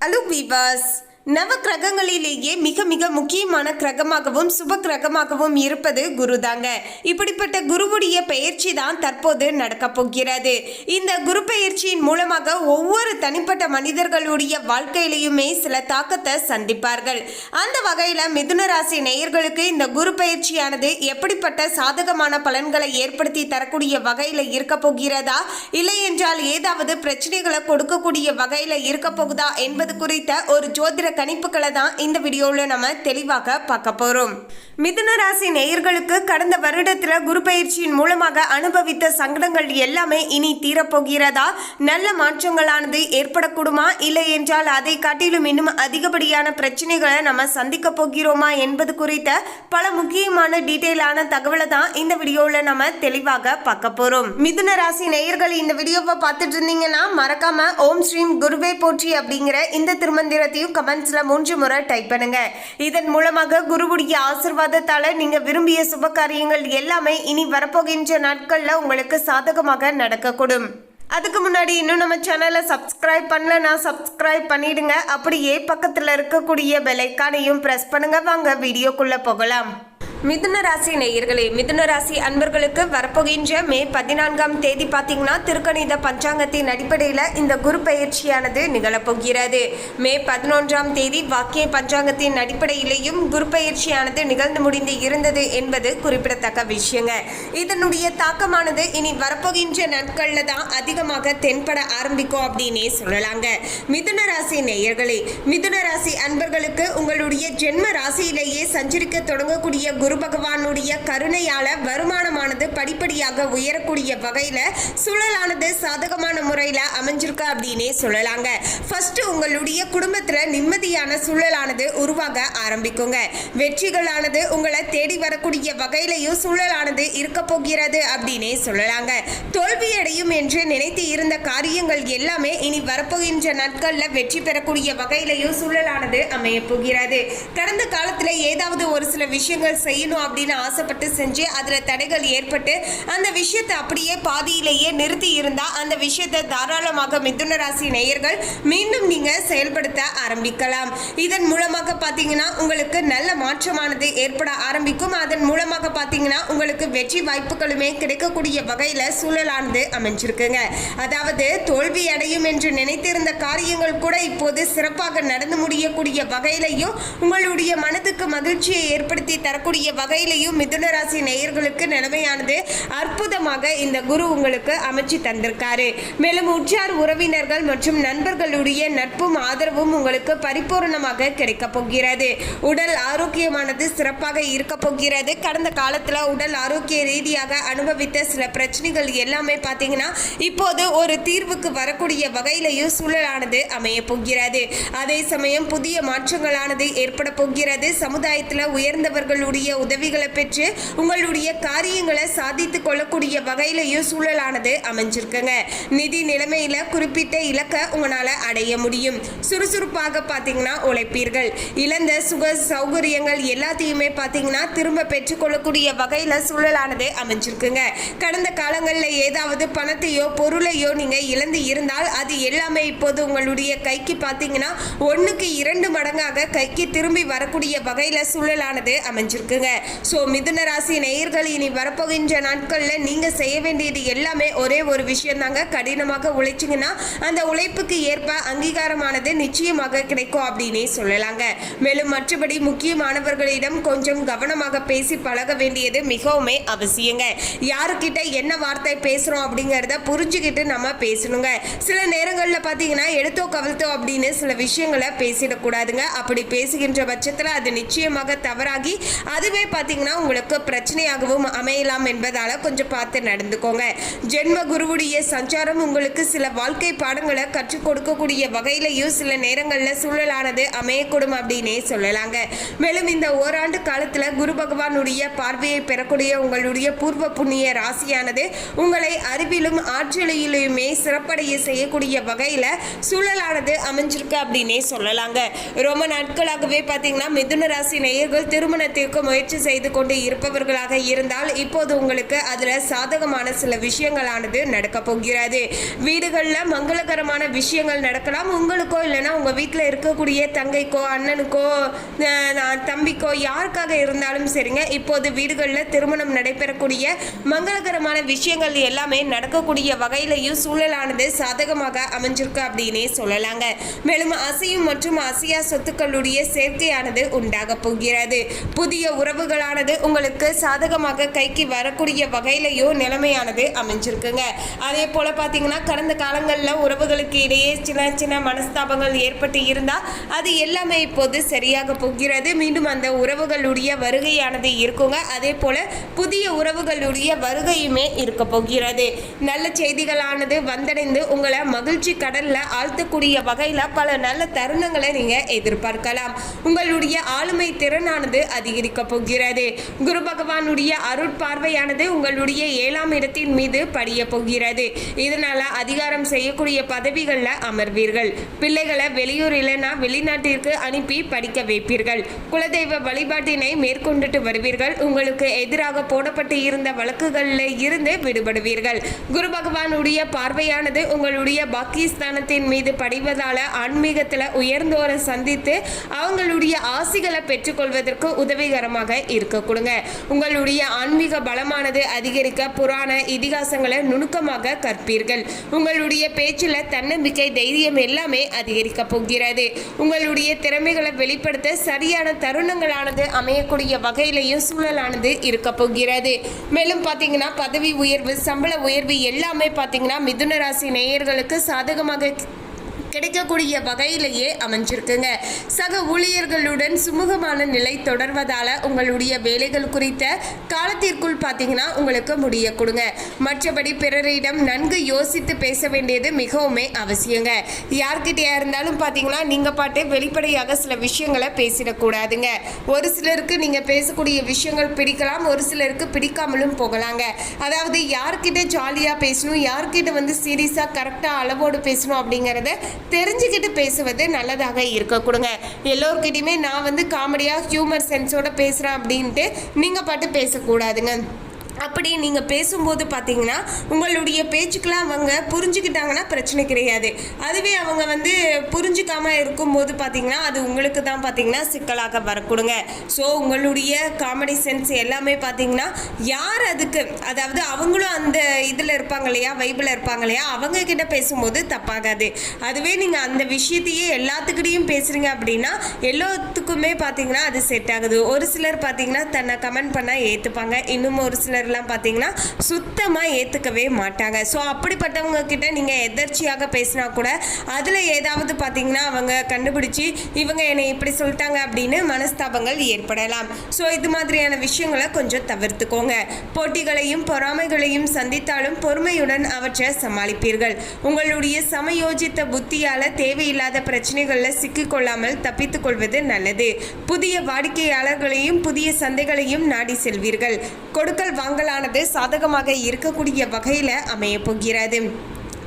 Hello, Weavers. நவ கிரகங்களிலேயே மிக மிக முக்கியமான கிரகமாகவும் சுப கிரகமாகவும் இருப்பது குரு தாங்க இப்படிப்பட்ட குருவுடைய பெயர்ச்சி தான் தற்போது நடக்க போகிறது. இந்த குரு பெயர்ச்சியின் மூலமாக ஒவ்வொரு தனிப்பட்ட மனிதர்களுடைய வாழ்க்கையிலையுமே சில தாக்கத்தை சந்திப்பார்கள். அந்த வகையில் மிதுன ராசி நேயர்களுக்கு இந்த குரு பயிற்சியானது எப்படிப்பட்ட சாதகமான பலன்களை ஏற்படுத்தி தரக்கூடிய வகையில் இருக்க போகிறதா? இல்லை என்றால் ஏதாவது பிரச்சனைகளை கொடுக்கக்கூடிய வகையில் இருக்க போகுதா என்பது குறித்த ஒரு ஜோதிட கணிப்புகளை தான் இந்த வீடியோவில் நம்ம தெளிவாக பார்க்க போகிறோம் மிதுன ராசி நேயர்களுக்கு கடந்த வருடத்தில் குரு பயிற்சியின் மூலமாக அனுபவித்த சங்கடங்கள் எல்லாமே இனி தீரப்போகிறதா? நல்ல மாற்றங்களானது ஏற்படக்கூடுமா? இல்லை என்றால் அதை காட்டிலும் இன்னும் அதிகப்படியான பிரச்சனைகளை நம்ம சந்திக்க போகிறோமா என்பது குறித்த பல முக்கியமான டீட்டெயிலான தகவலை தான் இந்த வீடியோவில் நம்ம தெளிவாக பார்க்க போகிறோம் மிதுன ராசி நேயர்கள் இந்த வீடியோவை பார்த்துட்டு இருந்தீங்கன்னா மறக்காம ஓம் ஸ்ரீம் குருவே போற்றி அப்படிங்கிற இந்த திருமந்திரத்தையும் கமெண்ட் கமெண்ட்ஸ்ல மூன்று முறை டைப் பண்ணுங்க. இதன் மூலமாக குருவுடைய ஆசிர்வாதத்தால நீங்க விரும்பிய சுப காரியங்கள் எல்லாமே இனி வரப்போகின்ற நாட்கள்ல உங்களுக்கு சாதகமாக நடக்கக்கூடும். அதுக்கு முன்னாடி இன்னும் நம்ம சேனலை சப்ஸ்கிரைப் பண்ணலன்னா சப்ஸ்கிரைப் பண்ணிடுங்க. அப்படியே பக்கத்தில் இருக்கக்கூடிய பெலைக்கானையும் ப்ரெஸ் பண்ணுங்க. வாங்க வீடியோக்குள்ளே போகலாம். மிதுன ராசி நேயர்களே மிதுன ராசி அன்பர்களுக்கு வரப்போகின்ற மே பதினான்காம் தேதி பார்த்தீங்கன்னா திருக்கணித பஞ்சாங்கத்தின் அடிப்படையில் இந்த குரு பயிற்சியானது நிகழப்போகிறது. மே பதினொன்றாம் தேதி வாக்கிய பஞ்சாங்கத்தின் அடிப்படையிலேயும் குரு பயிற்சியானது நிகழ்ந்து முடிந்து இருந்தது என்பது குறிப்பிடத்தக்க விஷயங்க. இதனுடைய தாக்கமானது இனி வரப்போகின்ற நாட்களில் தான் அதிகமாக தென்பட ஆரம்பிக்கும் அப்படின்னே சொல்லலாங்க. மிதுன ராசி நேயர்களே மிதுன ராசி அன்பர்களுக்கு உங்களுடைய ஜென்ம ராசியிலேயே சஞ்சரிக்க தொடங்கக்கூடிய குரு பகவானுடைய கருணையால வருமானமானது படிப்படியாக உயரக்கூடிய வகையில சூழலானது சாதகமான முறையில அமைஞ்சிருக்கு அப்படின்னே சொல்லலாங்க. ஃபர்ஸ்ட் உங்களுடைய குடும்பத்துல நிம்மதியான சூழலானது உருவாக ஆரம்பிக்குங்க. வெற்றிகளானது உங்களை தேடி வரக்கூடிய வகையிலையும் சூழலானது இருக்க போகிறது அப்படின்னே சொல்லலாங்க. தோல்வியடையும் என்று நினைத்து இருந்த காரியங்கள் எல்லாமே இனி வரப்போகின்ற நாட்கள்ல வெற்றி பெறக்கூடிய வகையிலையும் சூழலானது அமைய போகிறது. கடந்த காலத்துல ஏதாவது ஒரு சில விஷயங்கள் செய்ய செய்யணும் அப்படின்னு ஆசைப்பட்டு செஞ்சு அதில் தடைகள் ஏற்பட்டு அந்த விஷயத்தை அப்படியே பாதியிலேயே நிறுத்தி இருந்தால் அந்த விஷயத்தை தாராளமாக மிதுன ராசி நேயர்கள் மீண்டும் நீங்க செயல்படுத்த ஆரம்பிக்கலாம். இதன் மூலமாக பார்த்தீங்கன்னா உங்களுக்கு நல்ல மாற்றமானது ஏற்பட ஆரம்பிக்கும். அதன் மூலமாக பார்த்தீங்கன்னா உங்களுக்கு வெற்றி வாய்ப்புகளுமே கிடைக்கக்கூடிய வகையில சூழலானது அமைஞ்சிருக்குங்க. அதாவது தோல்வி அடையும் என்று நினைத்திருந்த காரியங்கள் கூட இப்போது சிறப்பாக நடந்து முடியக்கூடிய வகையிலையும் உங்களுடைய மனதுக்கு மகிழ்ச்சியை ஏற்படுத்தி தரக்கூடிய வகையிலையும் மிதுன ராசி நேயர்களுக்கு நிலைமையானது அற்புதமாக இந்த குரு உங்களுக்கு அமைச்சு தந்திருக்காரு. மேலும் உற்றார் உறவினர்கள் மற்றும் நண்பர்களுடைய நட்பும் ஆதரவும் உங்களுக்கு பரிபூர்ணமாக கிடைக்க போகிறது. உடல் ஆரோக்கியமானது சிறப்பாக இருக்க போகிறது. கடந்த காலத்தில் உடல் ஆரோக்கிய ரீதியாக அனுபவித்த சில பிரச்சனைகள் எல்லாமே பார்த்தீங்கன்னா இப்போது ஒரு தீர்வுக்கு வரக்கூடிய வகையிலையும் சூழலானது அமைய போகிறது. அதே சமயம் புதிய மாற்றங்களானது ஏற்பட போகிறது. சமுதாயத்தில் உயர்ந்தவர்களுடைய உதவிகளை பெற்று உங்களுடைய காரியங்களை சாதித்து கொள்ளக்கூடிய வகையிலையும் சூழலானது அமைஞ்சிருக்குங்க. நிதி நிலைமையில குறிப்பிட்ட இலக்கை உங்களால் அடைய முடியும். சுறுசுறுப்பாக பார்த்தீங்கன்னா உழைப்பீர்கள். இழந்த சுக சௌகரியங்கள் எல்லாத்தையுமே பார்த்தீங்கன்னா திரும்ப பெற்றுக்கொள்ளக்கூடிய வகையில் சூழலானது அமைஞ்சிருக்குங்க. கடந்த காலங்களில் ஏதாவது பணத்தையோ பொருளையோ நீங்கள் இழந்து இருந்தால் அது எல்லாமே இப்போது உங்களுடைய கைக்கு பார்த்தீங்கன்னா ஒன்றுக்கு இரண்டு மடங்காக கைக்கு திரும்பி வரக்கூடிய வகையில் சூழலானது அமைஞ்சிருக்குங்க. ஸோ மிதுன ராசி நேயர்கள் இனி வரப்போகின்ற நாட்களில் நீங்கள் செய்ய வேண்டியது எல்லாமே ஒரே ஒரு விஷயம் தாங்க கடினமாக உழைச்சிங்கன்னா அந்த உழைப்புக்கு ஏற்ப அங்கீகாரமானது நிச்சயமாக கிடைக்கும் அப்படின்னே சொல்லலாங்க. மேலும் மற்றபடி முக்கியமானவர்களிடம் கொஞ்சம் கவனமாக பேசி பழக வேண்டியது மிகவுமே அவசியங்க. யாருக்கிட்ட என்ன வார்த்தை பேசுகிறோம் அப்படிங்கிறத புரிஞ்சுக்கிட்டு நம்ம பேசணுங்க. சில நேரங்களில் பார்த்தீங்கன்னா எடுத்தோ கவிழ்த்தோ அப்படின்னு சில விஷயங்களை பேசிடக்கூடாதுங்க. அப்படி பேசுகின்ற பட்சத்தில் அது நிச்சயமாக தவறாகி அது அதுவே பார்த்தீங்கன்னா உங்களுக்கு பிரச்சனையாகவும் அமையலாம் என்பதால் கொஞ்சம் பார்த்து நடந்துக்கோங்க. ஜென்ம குருவுடைய சஞ்சாரம் உங்களுக்கு சில வாழ்க்கை பாடங்களை கற்றுக் கொடுக்கக்கூடிய வகையிலையும் சில நேரங்களில் சூழலானது அமையக்கூடும் அப்படின்னே சொல்லலாங்க. மேலும் இந்த ஓராண்டு காலத்தில் குரு பகவானுடைய பார்வையை பெறக்கூடிய உங்களுடைய பூர்வ புண்ணிய ராசியானது உங்களை அறிவிலும் ஆற்றலிலுமே சிறப்படைய செய்யக்கூடிய வகையில் சூழலானது அமைஞ்சிருக்கு அப்படின்னே சொல்லலாங்க. ரொம்ப நாட்களாகவே பார்த்தீங்கன்னா மிதுன ராசி நேயர்கள் திருமணத்திற்கு முயற்சி முயற்சி செய்து கொண்டு இருப்பவர்களாக இருந்தால் இப்போது உங்களுக்கு அதில் சாதகமான சில விஷயங்களானது நடக்க போகிறது. வீடுகளில் மங்களகரமான விஷயங்கள் நடக்கலாம். உங்களுக்கோ இல்லைனா உங்கள் வீட்டில் இருக்கக்கூடிய தங்கைக்கோ அண்ணனுக்கோ தம்பிக்கோ யாருக்காக இருந்தாலும் சரிங்க. இப்போது வீடுகளில் திருமணம் நடைபெறக்கூடிய மங்களகரமான விஷயங்கள் எல்லாமே நடக்கக்கூடிய வகையிலையும் சூழலானது சாதகமாக அமைஞ்சிருக்கு அப்படின்னே சொல்லலாங்க. மேலும் அசையும் மற்றும் அசையா சொத்துக்களுடைய சேர்க்கையானது உண்டாக போகிறது. புதிய உறவுகளானது உங்களுக்கு சாதகமாக கைக்கு வரக்கூடிய வகையிலையும் நிலைமையானது அமைஞ்சிருக்குங்க. அதே போல பார்த்தீங்கன்னா கடந்த காலங்களில் உறவுகளுக்கு இடையே சின்ன சின்ன மனஸ்தாபங்கள் ஏற்பட்டு இருந்தால் அது எல்லாமே இப்போது சரியாக போகிறது. மீண்டும் அந்த உறவுகளுடைய வருகையானது இருக்குங்க. அதே போல புதிய உறவுகளுடைய வருகையுமே இருக்க போகிறது. நல்ல செய்திகளானது வந்தடைந்து உங்களை மகிழ்ச்சி கடலில் ஆழ்த்தக்கூடிய வகையில் பல நல்ல தருணங்களை நீங்கள் எதிர்பார்க்கலாம். உங்களுடைய ஆளுமை திறனானது அதிகரிக்க போகிறது. குரு பகவானுடைய அருட்பார்வையானது உங்களுடைய ஏழாம் இடத்தின் மீது படிய போகிறது. இதனால அதிகாரம் செய்யக்கூடிய பதவிகளில் அமர்வீர்கள். பிள்ளைகளை வெளியூர் இல்லைன்னா வெளிநாட்டிற்கு அனுப்பி படிக்க வைப்பீர்கள். குலதெய்வ வழிபாட்டினை மேற்கொண்டுட்டு வருவீர்கள். உங்களுக்கு எதிராக போடப்பட்டு இருந்த வழக்குகளில் இருந்து விடுபடுவீர்கள். குரு பகவானுடைய பார்வையானது உங்களுடைய பாக்கியஸ்தானத்தின் மீது படிவதால ஆன்மீகத்தில் உயர்ந்தோரை சந்தித்து அவங்களுடைய ஆசிகளை பெற்றுக்கொள்வதற்கு உதவிகரமாக இருக்க கொடுங்க. உங்களுடைய ஆன்மீக பலமானது அதிகரிக்க புராண இதிகாசங்களை நுணுக்கமாக கற்பீர்கள். உங்களுடைய பேச்சில் தன்னம்பிக்கை தைரியம் எல்லாமே அதிகரிக்க போகிறது. உங்களுடைய திறமைகளை வெளிப்படுத்த சரியான தருணங்களானது அமையக்கூடிய வகையிலையும் சூழலானது இருக்க போகிறது. மேலும் பார்த்தீங்கன்னா பதவி உயர்வு சம்பள உயர்வு எல்லாமே பார்த்தீங்கன்னா மிதுன ராசி நேயர்களுக்கு சாதகமாக கிடைக்கக்கூடிய வகையிலேயே அமைஞ்சிருக்குங்க. சக ஊழியர்களுடன் சுமூகமான நிலை தொடர்வதால உங்களுடைய வேலைகள் குறித்த காலத்திற்குள் பார்த்தீங்கன்னா உங்களுக்கு முடிய கொடுங்க. மற்றபடி பிறரிடம் நன்கு யோசித்து பேச வேண்டியது மிகவுமே அவசியங்க. யார்கிட்டயா இருந்தாலும் பார்த்தீங்கன்னா நீங்க பாட்டு வெளிப்படையாக சில விஷயங்களை பேசிடக்கூடாதுங்க. ஒரு சிலருக்கு நீங்க பேசக்கூடிய விஷயங்கள் பிடிக்கலாம் ஒரு சிலருக்கு பிடிக்காமலும் போகலாங்க. அதாவது யார்கிட்ட ஜாலியாக பேசணும் யார்கிட்ட வந்து சீரியஸாக கரெக்டாக அளவோடு பேசணும் அப்படிங்கிறத தெரிஞ்சுக்கிட்டு பேசுவது நல்லதாக இருக்க கொடுங்க. எல்லோருக்கிட்டையுமே நான் வந்து காமெடியாக ஹியூமர் சென்ஸோட பேசுகிறேன் அப்படின்ட்டு நீங்கள் பாட்டு பேசக்கூடாதுங்க. அப்படி நீங்கள் பேசும்போது பார்த்தீங்கன்னா உங்களுடைய பேச்சுக்கெல்லாம் அவங்க புரிஞ்சுக்கிட்டாங்கன்னா பிரச்சனை கிடையாது. அதுவே அவங்க வந்து புரிஞ்சுக்காம இருக்கும்போது பார்த்தீங்கன்னா அது உங்களுக்கு தான் பார்த்தீங்கன்னா சிக்கலாக வரக்கூடுங்க. ஸோ உங்களுடைய காமெடி சென்ஸ் எல்லாமே பார்த்தீங்கன்னா யார் அதுக்கு அதாவது அவங்களும் அந்த இதில் இருப்பாங்க இல்லையா வைபிள் இருப்பாங்க இல்லையா அவங்க கிட்ட பேசும்போது தப்பாகாது. அதுவே நீங்கள் அந்த விஷயத்தையே எல்லாத்துக்கிட்டையும் பேசுகிறீங்க அப்படின்னா எல்லாத்துக்குமே பார்த்தீங்கன்னா அது செட் ஆகுது. ஒரு சிலர் பார்த்தீங்கன்னா தன்னை கமெண்ட் பண்ணால் ஏற்றுப்பாங்க இன்னும் ஒரு சிலர் பேர்லாம் பார்த்தீங்கன்னா சுத்தமாக ஏற்றுக்கவே மாட்டாங்க. ஸோ அப்படிப்பட்டவங்க கிட்ட நீங்கள் எதர்ச்சியாக பேசினா கூட அதில் ஏதாவது பார்த்தீங்கன்னா அவங்க கண்டுபிடிச்சி இவங்க என்னை இப்படி சொல்லிட்டாங்க அப்படின்னு மனஸ்தாபங்கள் ஏற்படலாம். ஸோ இது மாதிரியான விஷயங்களை கொஞ்சம் தவிர்த்துக்கோங்க. போட்டிகளையும் பொறாமைகளையும் சந்தித்தாலும் பொறுமையுடன் அவற்றை சமாளிப்பீர்கள். உங்களுடைய சமயோஜித்த புத்தியால் தேவையில்லாத பிரச்சனைகளில் சிக்கிக்கொள்ளாமல் தப்பித்துக் கொள்வது நல்லது. புதிய வாடிக்கையாளர்களையும் புதிய சந்தைகளையும் நாடி செல்வீர்கள். கொடுக்கல் வாங்க வாங்கலானது சாதகமாக இருக்கக்கூடிய வகையில் அமையப்போகிறது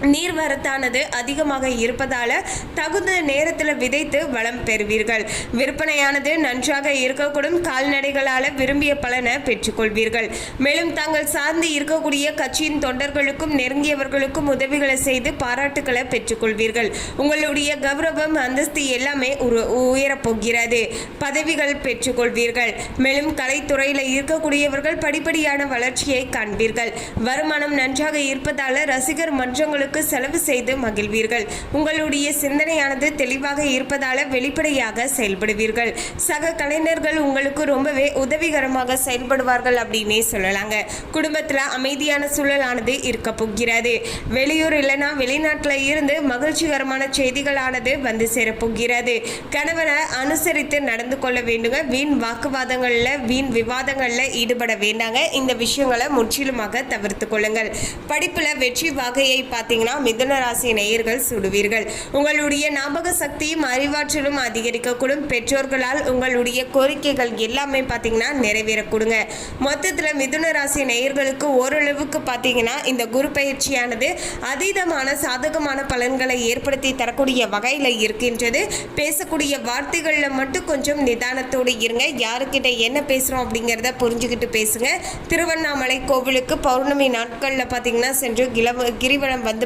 நீர்வரத்தானது அதிகமாக இருப்பதால தகுந்த நேரத்தில் விதைத்து வளம் பெறுவீர்கள். விற்பனையானது நன்றாக இருக்கக்கூடும். கால்நடைகளால் விரும்பிய பலனை பெற்றுக்கொள்வீர்கள். மேலும் தாங்கள் சார்ந்து இருக்கக்கூடிய கட்சியின் தொண்டர்களுக்கும் நெருங்கியவர்களுக்கும் உதவிகளை செய்து பாராட்டுக்களை பெற்றுக்கொள்வீர்கள். உங்களுடைய கௌரவம் அந்தஸ்து எல்லாமே உயரப்போகிறது. உயரப் போகிறது பதவிகள் பெற்றுக்கொள்வீர்கள். மேலும் கலைத்துறையில் இருக்கக்கூடியவர்கள் படிப்படியான வளர்ச்சியை காண்பீர்கள். வருமானம் நன்றாக இருப்பதால ரசிகர் மன்றங்களுக்கு செலவு செய்து மகிழ்வீர்கள். உங்களுடைய சிந்தனையானது தெளிவாக இருப்பதால வெளிப்படையாக செயல்படுவீர்கள். சக கலைஞர்கள் உங்களுக்கு ரொம்பவே உதவிகரமாக செயல்படுவார்கள் அப்படின்னே சொல்லலாங்க. குடும்பத்தில் அமைதியான சூழலானது இருக்க போகிறது. வெளியூர் இல்லைன்னா வெளிநாட்டில் இருந்து மகிழ்ச்சிகரமான செய்திகளானது வந்து சேரப்போகிறது கணவனை அனுசரித்து நடந்து கொள்ள வேண்டுங்க. வீண் வாக்குவாதங்களில் வீண் விவாதங்களில் ஈடுபட வேண்டாங்க. இந்த விஷயங்களை முற்றிலுமாக தவிர்த்து கொள்ளுங்கள். படிப்பில் வெற்றி வகையை பார்த்தீங்கன்னா பார்த்தீங்கன்னா மிதுன ராசி நேயர்கள் சுடுவீர்கள். உங்களுடைய ஞாபக சக்தியும் அறிவாற்றலும் அதிகரிக்கக்கூடும். பெற்றோர்களால் உங்களுடைய கோரிக்கைகள் எல்லாமே பார்த்தீங்கன்னா நிறைவேறக்கூடுங்க. மொத்தத்தில் மிதுன ராசி நேயர்களுக்கு ஓரளவுக்கு பார்த்தீங்கன்னா இந்த குரு பயிற்சியானது அதீதமான சாதகமான பலன்களை ஏற்படுத்தி தரக்கூடிய வகையில் இருக்கின்றது. பேசக்கூடிய வார்த்தைகளில் மட்டும் கொஞ்சம் நிதானத்தோடு இருங்க. யாருக்கிட்ட என்ன பேசுகிறோம் அப்படிங்கிறத புரிஞ்சுக்கிட்டு பேசுங்க. திருவண்ணாமலை கோவிலுக்கு பௌர்ணமி நாட்களில் பார்த்தீங்கன்னா சென்று கிளவ கிரிவலம் வந்து